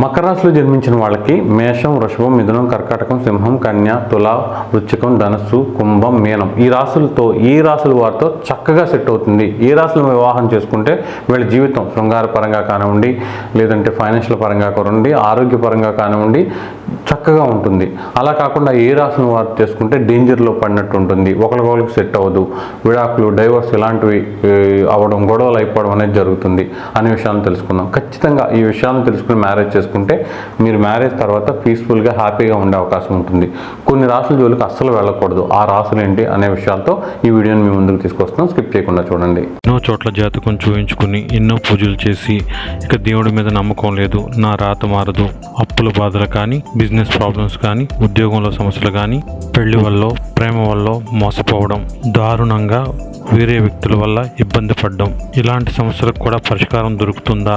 మకర రాశిలో జన్మించిన వాళ్ళకి మేషం వృషభం మిథునం కర్కాటకం సింహం కన్య తుల వృచ్చికం ధనస్సు కుంభం మీనం ఈ రాశులతో ఈ రాశుల వారితో చక్కగా సెట్ అవుతుంది. ఏ రాశులను వివాహం చేసుకుంటే వీళ్ళ జీవితం శృంగార పరంగా కానివ్వండి లేదంటే ఫైనాన్షియల్ పరంగా కానివ్వండి ఆరోగ్యపరంగా కానివ్వండి చక్కగా ఉంటుంది. అలా కాకుండా ఏ రాశిని వారు చేసుకుంటే డేంజర్లో పడినట్టు ఉంటుంది. ఒకరికొకరికి సెట్ అవ్వదు. విడాకులు డైవర్స్ ఇలాంటివి అవ్వడం గొడవలు అయిపోవడం అనేది జరుగుతుంది అనే విషయాలను తెలుసుకుందాం. ఖచ్చితంగా ఈ విషయాలను తెలుసుకుని మ్యారేజ్ చేసుకుంటే మీరు మ్యారేజ్ తర్వాత పీస్ఫుల్గా హ్యాపీగా ఉండే అవకాశం ఉంటుంది. కొన్ని రాసుల జోలికి అస్సలు వెళ్ళకూడదు. ఆ రాసులు ఏంటి అనే విషయాలతో ఈ వీడియోని మీ ముందుకు తీసుకొస్తున్నాం. స్కిప్ చేయకుండా చూడండి. ఎన్నో చోట్ల జాతకం చూపించుకుని ఎన్నో పూజలు చేసి ఇక దేవుడి మీద నమ్మకం లేదు. నా రాత మారదు. అప్పుల బాధలు కానీ బిజినెస్ ప్రాబ్లమ్స్ కానీ ఉద్యోగంలో సమస్యలు కానీ పెళ్ళి వల్ల ప్రేమ వల్ల మోసపోవడం దారుణంగా వేరే వ్యక్తుల వల్ల ఇబ్బంది పడడం ఇలాంటి సమస్యలకు కూడా పరిష్కారం దొరుకుతుందా?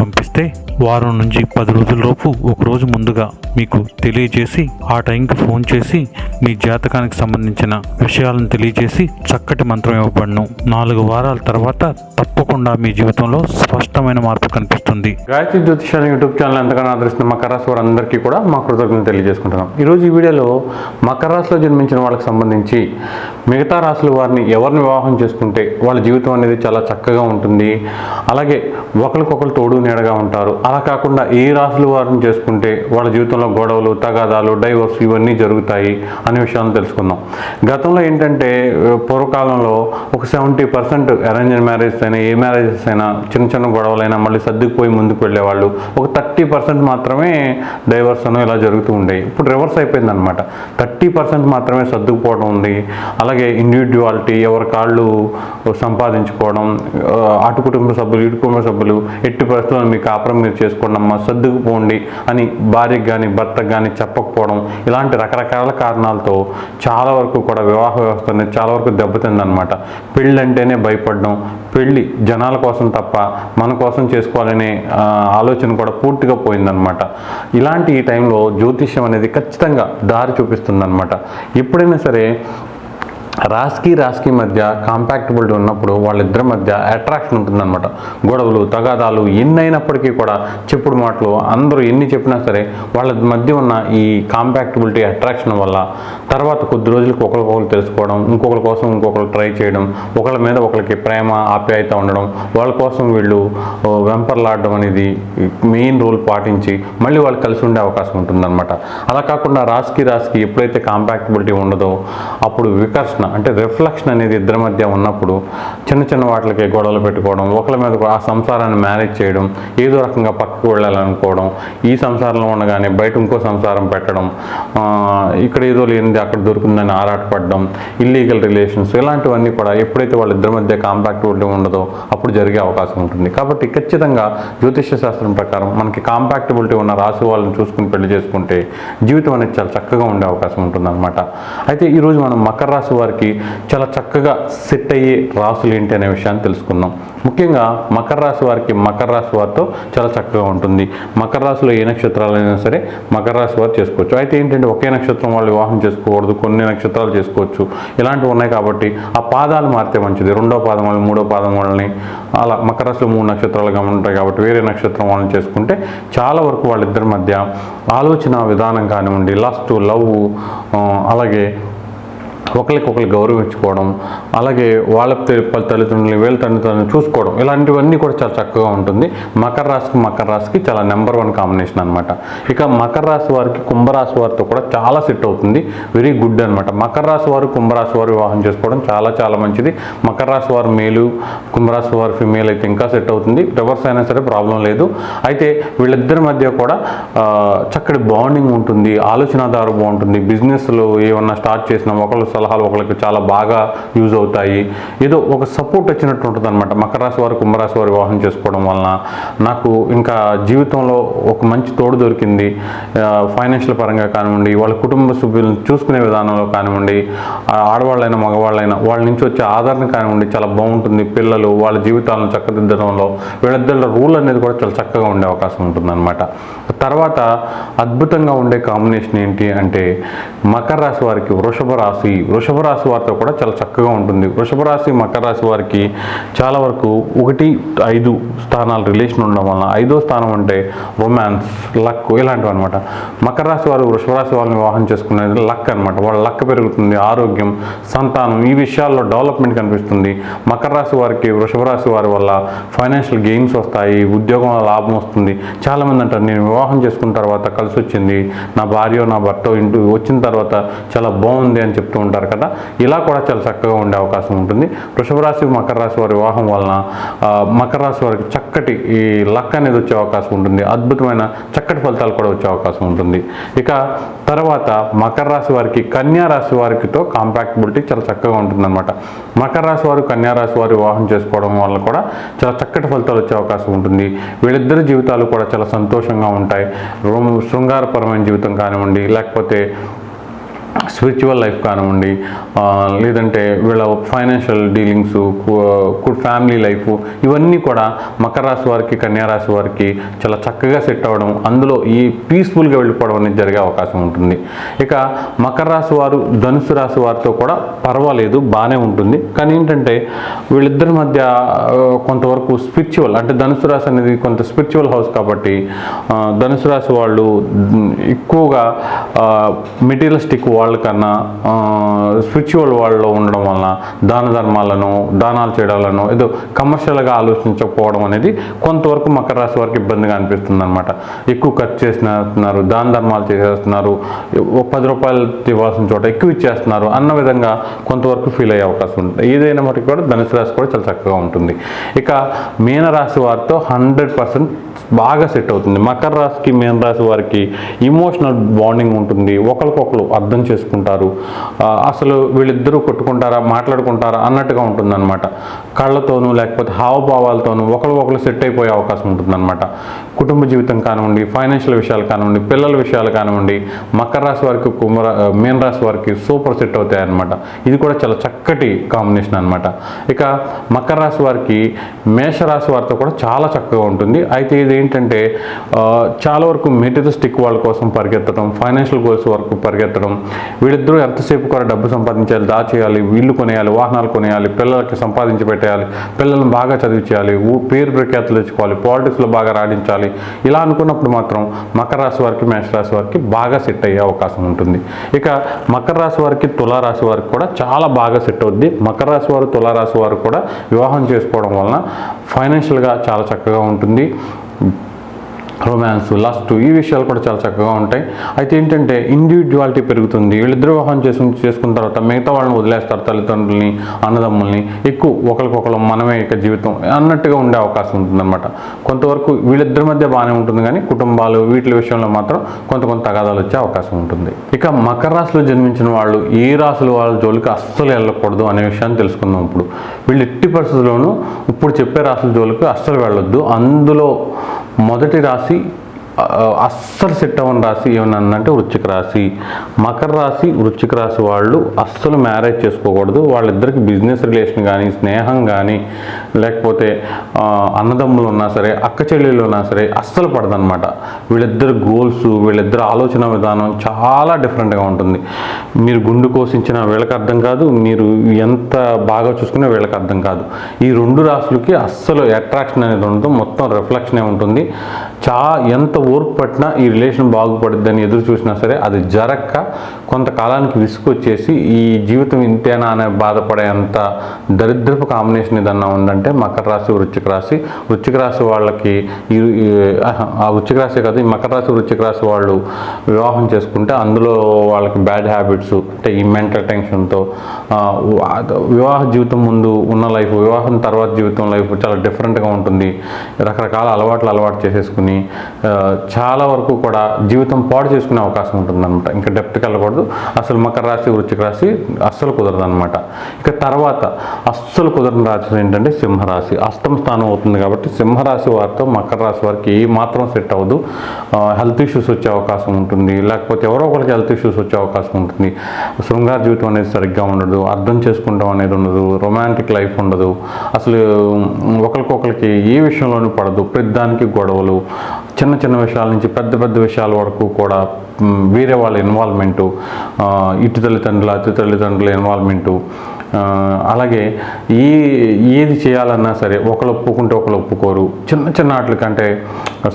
పంపిస్తే వారం నుంచి పది రోజులలోపు ఒకరోజు ఒక రోజు ముందుగా మీకు తెలియజేసి ఆ టైంకి ఫోన్ చేసి మీ జాతకానికి సంబంధించిన విషయాలను తెలియజేసి చక్కటి మంత్రం ఇవ్వబడను. నాలుగు వారాల తర్వాత తప్పకుండా మీ జీవితంలో స్పష్టమైన మార్పు కనిపిస్తుంది. గాయత్రి జ్యోతిషాల యూట్యూబ్ ఛానల్ ఎంతగానో ఆదరిస్తున్న మకర రాశి వారందరికీ కూడా మా కృతజ్ఞతలు తెలియజేసుకుంటున్నాం. ఈరోజు ఈ వీడియోలో మకర రాశిలో జన్మించిన వాళ్ళకి సంబంధించి మిగతా రాశుల వారిని ఎవరిని వివాహం చేసుకుంటే వాళ్ళ జీవితం అనేది చాలా చక్కగా ఉంటుంది. అలాగే ఒకరికొకరు తోడు నీడగా ఉంటారు. అలా కాకుండా ఏ రాశుల వారిని చేసుకుంటే వాళ్ళ జీవితంలో గొడవలు తగాదాలు డైవర్స్ ఇవన్నీ జరుగుతాయి అనే విషయాలను తెలుసుకుందాం. గతంలో ఏంటంటే పూర్వకాలంలో ఒక సెవెంటీ పర్సెంట్ అరేంజ్ మ్యారేజెస్ అయినా ఏ మ్యారేజెస్ అయినా చిన్న చిన్న గొడవలైనా మళ్ళీ సర్దుకుపోయి ముందుకు వెళ్ళేవాళ్ళు. ఒక థర్టీ పర్సెంట్ మాత్రమే డైవర్స్ అను ఇలా జరుగుతూ ఉండేవి. ఇప్పుడు రివర్స్ అయిపోయింది అనమాట థర్టీ పర్సెంట్ మాత్రమే సర్దుకుపోవడం ఉంది. అలాగే ఇండివిజువాలిటీ ఎవరి కాళ్ళు సంపాదించుకోవడం అటు కుటుంబ సభ్యులు ఇటు కుటుంబ సభ్యులు ఎట్టి పరిస్థితుల్లో మీ కాపురం మీరు చేసుకోండి అమ్మా సర్దుకుపోండి అని భార్యకు కానీ భర్తకు కానీ చెప్పకపోవడం ఇలాంటి రకరకాల కారణాలతో చాలా వరకు కూడా వివాహ వ్యవస్థ అనేది చాలా వరకు దెబ్బతిందనమాట పెళ్ళి అంటేనే భయపడడం పెళ్ళి జనాల కోసం తప్ప మన కోసం చేసుకోవాలనే ఆలోచన కూడా పూర్తిగా పోయిందనమాట ఇలాంటి ఈ టైంలో జ్యోతిష్యం అనేది ఖచ్చితంగా దారి చూపిస్తుందనమాట ఎప్పుడైనా సరే రాస్కి రాస్కి మధ్య కాంపాక్టబిలిటీ ఉన్నప్పుడు వాళ్ళిద్దరి మధ్య అట్రాక్షన్ ఉంటుందన్నమాట. గొడవలు తగాదాలు ఎన్ని అయినప్పటికీ కూడా చెప్పుడు మాటలు అందరూ ఎన్ని చెప్పినా సరే వాళ్ళ మధ్య ఉన్న ఈ కాంపాక్టబిలిటీ అట్రాక్షన్ వల్ల తర్వాత కొద్ది రోజులకు ఒకరికొకరు తెలుసుకోవడం ఇంకొకరి కోసం ఇంకొకరు ట్రై చేయడం ఒకళ్ళ మీద ఒకరికి ప్రేమ ఆప్యాయత ఉండడం వాళ్ళ కోసం వీళ్ళు వెంపర్లాడడం అనేది మెయిన్ రోల్ పాటించి మళ్ళీ వాళ్ళు కలిసి ఉండే అవకాశం ఉంటుందన్నమాట. అలా కాకుండా రాస్కి రాస్కి ఎప్పుడైతే కాంపాక్టబిలిటీ ఉండదో అప్పుడు వికర్షణ అంటే రిఫ్లెక్షన్ అనేది ఇద్దరి మధ్య ఉన్నప్పుడు చిన్న చిన్న వాటికి గొడవలు పెట్టుకోవడం ఒకరి మీద ఆ సంసారాన్ని మేనేజ్ చేయడం ఏదో రకంగా పక్కకు వెళ్ళాలనుకోవడం ఈ సంసారంలో ఉండగానే బయట ఇంకో సంసారం పెట్టడం ఇక్కడ ఏదో లేనిది అక్కడ దొరుకుందని ఆరాటపడడం ఇల్లీగల్ రిలేషన్స్ ఇలాంటివన్నీ కూడా ఎప్పుడైతే వాళ్ళిద్దరి మధ్య కాంపాక్టిబిలిటీ ఉండదో అప్పుడు జరిగే అవకాశం ఉంటుంది. కాబట్టి ఖచ్చితంగా జ్యోతిష్య శాస్త్రం ప్రకారం మనకి కాంపాక్టబిలిటీ ఉన్న రాశి వాళ్ళని చూసుకుని పెళ్ళి చేసుకుంటే జీవితం అనేది చాలా చక్కగా ఉండే అవకాశం ఉంటుందన్నమాట. అయితే ఈరోజు మనం మకర రాశి వారికి వారికి చాలా చక్కగా సెట్ అయ్యే రాసులు ఏంటి అనే విషయాన్ని తెలుసుకుందాం ముఖ్యంగా మకర రాశి వారికి మకర రాశి వారితో చాలా చక్కగా ఉంటుంది. మకర రాశిలో ఏ నక్షత్రాలైనా సరే మకర రాశి వారు చేసుకోవచ్చు. అయితే ఏంటంటే ఒకే నక్షత్రం వాళ్ళు వివాహం చేసుకోకూడదు కొన్ని నక్షత్రాలు చేసుకోవచ్చు. ఇలాంటివి ఉన్నాయి కాబట్టి ఆ పాదాలు మారితే మంచిది. రెండో పాదం వాళ్ళని మూడో పాదం వాళ్ళని అలా మకర రాశిలో మూడు నక్షత్రాలుగా ఉంటాయి కాబట్టి వేరే నక్షత్రం వాళ్ళని చేసుకుంటే చాలా వరకు వాళ్ళిద్దరి మధ్య ఆలోచన విధానం కానివ్వండి లస్ట్ లవ్ అలాగే ఒకరికొకరు గౌరవించుకోవడం అలాగే వాళ్ళ తల్లిదండ్రులు వీళ్ళ తల్లిదండ్రులను చూసుకోవడం ఇలాంటివన్నీ కూడా చాలా చక్కగా ఉంటుంది. మకర రాశికి మకర రాశికి చాలా నెంబర్ వన్ కాంబినేషన్ అనమాట ఇక మకర రాశి వారికి కుంభరాశి వారితో కూడా చాలా సెట్ అవుతుంది. వెరీ గుడ్ అనమాట మకర రాశి వారు కుంభరాశి వారు వివాహం చేసుకోవడం చాలా చాలా మంచిది. మకర రాశి వారు మేలు కుంభరాశి వారు ఫిమేల్ అయితే ఇంకా సెట్ అవుతుంది. రివర్స్ అయినా సరే ప్రాబ్లం లేదు. అయితే వీళ్ళిద్దరి మధ్య కూడా చక్కటి బాండింగ్ ఉంటుంది. ఆలోచనాదారు బాగుంటుంది. బిజినెస్లో ఏమన్నా స్టార్ట్ చేసినా ఒకళ్ళు సలహాలు ఒకరికి చాలా బాగా యూజ్ అవుతాయి. ఏదో ఒక సపోర్ట్ వచ్చినట్టు ఉంటుంది అనమాట మకర రాశి వారు కుంభరాశి వారు వివాహం చేసుకోవడం వలన నాకు ఇంకా జీవితంలో ఒక మంచి తోడు దొరికింది. ఫైనాన్షియల్ పరంగా కానివ్వండి వాళ్ళ కుటుంబ సభ్యులను చూసుకునే విధానంలో కానివ్వండి ఆడవాళ్ళైనా మగవాళ్ళైనా వాళ్ళ నుంచి వచ్చే ఆదరణ కానివ్వండి చాలా బాగుంటుంది. పిల్లలు వాళ్ళ జీవితాలను చక్కదిద్దడంలో వీళ్ళిద్దరి రూల్ అనేది కూడా చాలా చక్కగా ఉండే అవకాశం ఉంటుందన్నమాట. తర్వాత అద్భుతంగా ఉండే కాంబినేషన్ ఏంటి అంటే మకర రాశి వారికి వృషభ రాశి వృషభ రాశి వారితో కూడా చాలా చక్కగా ఉంటుంది. వృషభ రాశి మకర రాశి వారికి చాలా వరకు ఒకటి ఐదు స్థానాలు రిలేషన్ ఉండడం వలన ఐదో స్థానం అంటే రొమాన్స్ లక్ ఇలాంటివి అనమాట మకర రాశి వారు వృషభ రాశి వారిని వివాహం చేసుకునేది లక్ అనమాట వాళ్ళ లక్ పెరుగుతుంది ఆరోగ్యం సంతానం ఈ విషయాల్లో డెవలప్మెంట్ కనిపిస్తుంది. మకర రాశి వారికి వృషభ రాశి వారి వల్ల ఫైనాన్షియల్ గెయిన్స్ వస్తాయి ఉద్యోగంలో లాభం వస్తుంది. చాలామంది అంటారు నేను వివాహం చేసుకున్న తర్వాత కలిసి వచ్చింది నా భార్య నా భర్త ఇంటి వచ్చిన తర్వాత చాలా బాగుంది అని చెప్తూ ఉంటారు. కదా? ఇలా కూడా చాలా చక్కగా ఉండే అవకాశం ఉంటుంది. వృషభ రాశి మకర రాశి వారి వివాహం వలన మకర రాశి వారికి చక్కటి ఈ లక్ అనేది వచ్చే అవకాశం ఉంటుంది. అద్భుతమైన చక్కటి ఫలితాలు కూడా వచ్చే అవకాశం ఉంటుంది. ఇక తర్వాత మకర రాశి వారికి కన్యా రాశి వారికితో కాంపాక్టబిలిటీ చాలా చక్కగా ఉంటుందన్నమాట. మకర రాశి వారు కన్యా రాశి వారు వివాహం చేసుకోవడం వల్ల కూడా చాలా చక్కటి ఫలితాలు వచ్చే అవకాశం ఉంటుంది. వీళ్ళిద్దరి జీవితాలు కూడా చాలా సంతోషంగా ఉంటాయి. శృంగారపరమైన జీవితం కానివ్వండి లేకపోతే స్పిరిచువల్ లైఫ్ కానివ్వండి లేదంటే వీళ్ళ ఫైనాన్షియల్ డీలింగ్స్ ఫ్యామిలీ లైఫ్ ఇవన్నీ కూడా మకర రాశి వారికి కన్యా రాశి వారికి చాలా చక్కగా సెట్ అవ్వడం అందులో ఈ పీస్ఫుల్గా వెళ్ళిపోవడం అనేది జరిగే అవకాశం ఉంటుంది. ఇక మకర రాశి వారు ధనుసు రాశి వారితో కూడా పర్వాలేదు బాగానే ఉంటుంది. కానీ ఏంటంటే వీళ్ళిద్దరి మధ్య కొంతవరకు స్పిరిచువల్ అంటే ధనుసు రాశి అనేది కొంత స్పిరిచువల్ హౌస్ కాబట్టి ధనుసు రాశి వాళ్ళు ఎక్కువగా మెటీరియలిస్టిక్ వాళ్ళు కన్నా స్పిరిచువల్ వాళ్ళలో ఉండడం వలన దాన ధర్మాలను దానాలు చేయడాలను ఏదో కమర్షియల్గా ఆలోచించకపోవడం అనేది కొంతవరకు మకర రాశి వారికి ఇబ్బందిగా అనిపిస్తుంది అనమాట ఎక్కువ ఖర్చు చేస్తున్నారు దాన ధర్మాలు చేసేస్తున్నారు పది రూపాయలు ఇవ్వాల్సిన చోట ఎక్కువ ఇచ్చేస్తున్నారు అన్న విధంగా కొంతవరకు ఫీల్ అయ్యే అవకాశం ఉంటుంది. ఏదైనా మటుకు కూడా ధనుసు రాశి కూడా చాలా చక్కగా ఉంటుంది. ఇక మీనరాశి వారితో హండ్రెడ్ పర్సెంట్ బాగా సెట్ అవుతుంది. మకర రాశికి మీన రాశి వారికి ఇమోషనల్ బాండింగ్ ఉంటుంది. ఒకరికొకరు అర్థం చేసుకుంటారు. అసలు వీళ్ళిద్దరూ కొట్టుకుంటారా మాట్లాడుకుంటారా అన్నట్టుగా ఉంటుందన్నమాట. కళ్ళతోనూ లేకపోతే హావభావాలతోనూ ఒకరు ఒకరు సెట్ అయిపోయే అవకాశం ఉంటుందన్నమాట. కుటుంబ జీవితం కానివ్వండి ఫైనాన్షియల్ విషయాలు కానివ్వండి పిల్లల విషయాలు కానివ్వండి మకర రాశి వారికి కుంభ మీన రాశి వారికి సూపర్ సెట్ అవుతాయి ఇది కూడా చాలా చక్కటి కాంబినేషన్ అనమాట ఇక మకర రాశి వారికి మేషరాశి వారితో కూడా చాలా చక్కగా ఉంటుంది. అయితే ఇది ఏంటంటే చాలా వరకు మెటీరియలిస్టిక్ వాళ్ళ కోసం పరిగెత్తడం ఫైనాన్షియల్ గోల్స్ వరకు పరిగెత్తడం వీళ్ళిద్దరూ ఎంతసేపు కూడా డబ్బు సంపాదించాలి దాచేయాలి ఇల్లు కొనేయాలి వాహనాలు కొనేయాలి పిల్లలకి సంపాదించి పెట్టేయాలి పిల్లల్ని బాగా చదివించాలి ఊ- పేరు ప్రఖ్యాతులు తెచ్చుకోవాలి పాలిటిక్స్లో బాగా రాణించాలి. ఇలా అనుకున్నప్పుడు మాత్రం మకర రాశి వారికి మేషరాశి వారికి బాగా సెట్ అయ్యే అవకాశం ఉంటుంది. ఇక మకర రాశి వారికి తులారాశి వారికి కూడా చాలా బాగా సెట్ అవుద్ది. మకర రాశి వారు తులారాశి వారు కూడా వివాహం చేసుకోవడం వలన ఫైనాన్షియల్గా చాలా చక్కగా ఉంటుంది. రొమాన్స్ లస్ట్ ఈ విషయాలు కూడా చాలా చక్కగా ఉంటాయి. అయితే ఏంటంటే ఇండివిజువాలిటీ పెరుగుతుంది. వీళ్ళిద్దరు వివాహం చేసుకుని చేసుకున్న తర్వాత మిగతా వాళ్ళని వదిలేస్తారు తల్లిదండ్రులని అన్నదమ్ముల్ని. ఎక్కువ ఒకరికొకరు మనమే ఇక జీవితం అన్నట్టుగా ఉండే అవకాశం ఉంటుందన్నమాట. కొంతవరకు వీళ్ళిద్దరి మధ్య బాగానే ఉంటుంది కానీ కుటుంబాలు వీటి విషయంలో మాత్రం కొంత కొంత తగాదాలు వచ్చే అవకాశం ఉంటుంది. ఇక మకర రాశిలో జన్మించిన వాళ్ళు ఏ రాశుల వాళ్ళ జోలికి అస్సలు వెళ్ళకూడదు అనే విషయాన్ని తెలుసుకుందాం ఇప్పుడు. వీళ్ళు ఎట్టి పరిస్థితుల్లోనూ ఇప్పుడు చెప్పే రాశుల జోలికి అస్సలు వెళ్ళొద్దు. అందులో మొదటి రాశి అస్సలు సెట్ అవ్వని రాశి ఏమన్నా అంటే వృశ్చిక రాశి. మకర రాశి వృశ్చిక రాశి వాళ్ళు అస్సలు మ్యారేజ్ చేసుకోకూడదు. వాళ్ళిద్దరికి బిజినెస్ రిలేషన్ కానీ స్నేహం కానీ లేకపోతే అన్నదమ్ములు ఉన్నా సరే అక్క చెల్లెళ్ళు ఉన్నా సరే అస్సలు పడదనమాట వీళ్ళిద్దరు గోల్స్ వీళ్ళిద్దరు ఆలోచన విధానం చాలా డిఫరెంట్గా ఉంటుంది. మీరు గుండు కోసించిన వీళ్ళకి అర్థం కాదు. మీరు ఎంత బాగా చూసుకునే వీళ్ళకి అర్థం కాదు. ఈ రెండు రాశులకి అస్సలు అట్రాక్షన్ అనేది ఉండదు మొత్తం రిఫ్లెక్షనే ఉంటుంది. చా ఎంత ఓర్పు పట్టినా ఈ రిలేషన్ బాగుపడుద్దని ఎదురు చూసినా సరే అది జరక్క. కొంతకాలానికి విసుకొచ్చేసి ఈ జీవితం ఇంతేనా అనే బాధపడేంత దరిద్రపు కాంబినేషన్ ఏదన్నా ఉందంటే మకర రాశి వృచ్చిక రాశి. వృచ్చిక రాశి వాళ్ళకి ఈ ఆ వృచ్చిక రాశి కాదు ఈ మకర రాశి వృచ్చిక రాశి వాళ్ళు వివాహం చేసుకుంటే అందులో వాళ్ళకి బ్యాడ్ హ్యాబిట్స్ అంటే ఈ మెంటల్ టెన్షన్తో వివాహ జీవితం ముందు ఉన్న లైఫ్ వివాహం తర్వాత జీవితం లైఫ్ చాలా డిఫరెంట్గా ఉంటుంది. రకరకాల అలవాట్లు అలవాటు చేసేసుకుని చాలా వరకు కూడా జీవితం పాడు చేసుకునే అవకాశం ఉంటుందన్నమాట. ఇంకా డెప్త్కి వెళ్ళకూడదు. అసలు మకర రాశి వృచ్చిక రాశి అస్సలు కుదరదు అనమాట ఇక తర్వాత అస్సలు కుదరని రాశి ఏంటంటే సింహరాశి. అష్టమ స్థానం అవుతుంది కాబట్టి సింహరాశి వారితో మకర రాశి వారికి ఏ మాత్రం సెట్ అవ్వదు. హెల్త్ ఇష్యూస్ వచ్చే అవకాశం ఉంటుంది. లేకపోతే ఎవరో ఒకరికి హెల్త్ ఇష్యూస్ వచ్చే అవకాశం ఉంటుంది. శృంగార జీవితం అనేది సరిగ్గా ఉండదు. అర్థం చేసుకుంటాం అనేది ఉండదు. రొమాంటిక్ లైఫ్ ఉండదు. అసలు ఒకరికొకరికి ఏ విషయంలోనూ పడదు. ప్రతిదానికి గొడవలు. చిన్న చిన్న విషయాల నుంచి పెద్ద పెద్ద విషయాల వరకు కూడా వేరే వాళ్ళ ఇన్వాల్వ్మెంటు ఇటు తల్లిదండ్రుల అతి తల్లిదండ్రుల ఇన్వాల్వ్మెంటు అలాగే ఈ ఏది చేయాలన్నా సరే ఒకళ్ళు ఒప్పుకుంటే ఒకళ్ళు ఒప్పుకోరు. చిన్న చిన్న వాటికంటే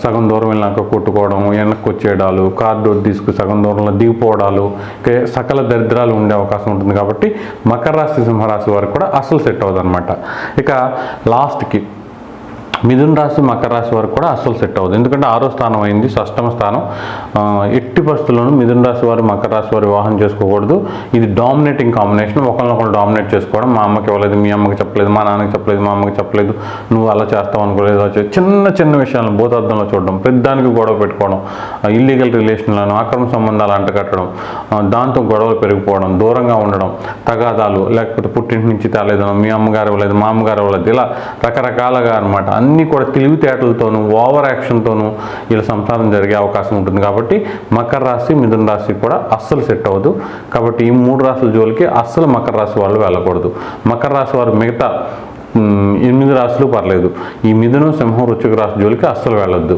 సగం దూరం వెళ్ళాక కొట్టుకోవడం వెనక్కి వచ్చేయడాలు కార్ డోర్ తీసుకు సగం దూరంలో దిగిపోవడాలు సకల దరిద్రాలు ఉండే అవకాశం ఉంటుంది కాబట్టి మకర రాశి సింహరాశి వారికి కూడా అసలు సెట్ అవ్వదు ఇక లాస్ట్కి మిథున్ రాశి మకర రాశి వరకు కూడా అస్సలు సెట్ అవ్వదు. ఎందుకంటే ఆరో స్థానం అయింది షష్టమ స్థానం. ఎట్టి పరిస్థితుల్లోనూ మిథున్ రాశి వారు మకర రాశి వారు వివాహం చేసుకోకూడదు. ఇది డామినేటింగ్ కాంబినేషన్. ఒకరినొకరు డామినేట్ చేసుకోవడం మా అమ్మకి ఇవ్వలేదు మీ అమ్మకి చెప్పలేదు మా నాన్నకి చెప్పలేదు మా అమ్మకి చెప్పలేదు నువ్వు అలా చేస్తావు అనుకోలేదు అలా చిన్న చిన్న విషయాలను భూతార్థంలో చూడడం పెద్దానికి గొడవ పెట్టుకోవడం ఇల్లీగల్ రిలేషన్లను అక్రమ సంబంధాలు అంటకట్టడం దాంతో గొడవలు పెరిగిపోవడం దూరంగా ఉండడం తగాదాలు లేకపోతే పుట్టింటి నుంచి తేలేదనం మీ అమ్మగారు ఇవ్వలేదు మా అమ్మగారు ఇవ్వలేదు ఇలా రకరకాలుగా అనమాట అన్నీ కూడా తెలివితేటలతోనూ ఓవర్ యాక్షన్తోనూ వీళ్ళ సంసారం జరిగే అవకాశం ఉంటుంది. కాబట్టి మకర రాశి మిథున రాశి కూడా అస్సలు సెట్ అవ్వదు. కాబట్టి ఈ మూడు రాశుల జోలికి అస్సలు మకర రాశి వాళ్ళు వెళ్ళకూడదు. మకర రాశి వారు మిగతా ఎనిమిది రాశులు పర్లేదు. ఈ మిథునం సింహం రుచిక రాశి జోలికి అస్సలు వెళ్ళొద్దు.